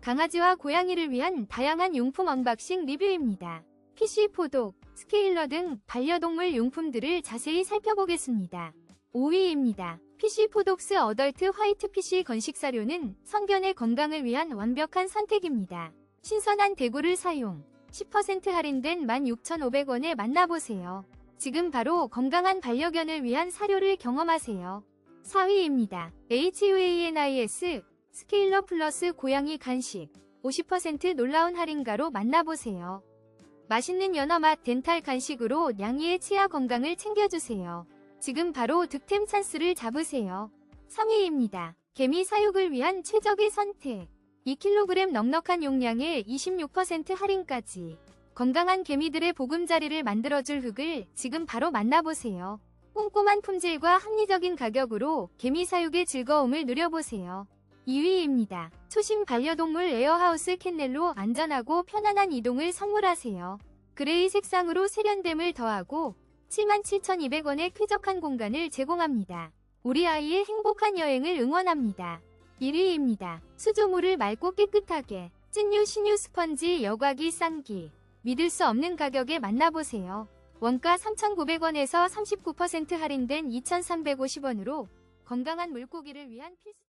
강아지와 고양이를 위한 다양한 용품 언박싱 리뷰입니다. PC 포독, 스케일러 등 반려동물 용품들을 자세히 살펴보겠습니다. 5위입니다. PC 포독스 어덜트 화이트 PC 건식 사료는 성견의 건강을 위한 완벽한 선택입니다. 신선한 대구를 사용, 10% 할인된 16,500원에 만나보세요. 지금 바로 건강한 반려견을 위한 사료를 경험하세요. 4위입니다. HUANIS 스케일러 플러스 고양이 간식 50% 놀라운 할인가로 만나보세요. 맛있는 연어맛 덴탈 간식으로 양이의 치아 건강을 챙겨주세요. 지금 바로 득템 찬스를 잡으세요. 3위입니다. 개미 사육을 위한 최적의 선택. 2kg 넉넉한 용량에 26% 할인까지. 건강한 개미들의 보금자리를 만들어줄 흙을 지금 바로 만나보세요. 꼼꼼한 품질과 합리적인 가격으로 개미 사육의 즐거움을 누려보세요. 2위입니다. 초심 반려동물 에어하우스 캔넬로 안전하고 편안한 이동을 선물하세요. 그레이 색상으로 세련됨을 더하고 77,200원의 쾌적한 공간을 제공합니다. 우리 아이의 행복한 여행을 응원합니다. 1위입니다. 수조물을 맑고 깨끗하게 찐유 신유 스펀지 여과기 쌍기 믿을 수 없는 가격에 만나보세요. 원가 3,900원에서 39% 할인된 2,350원으로 건강한 물고기를 위한 필수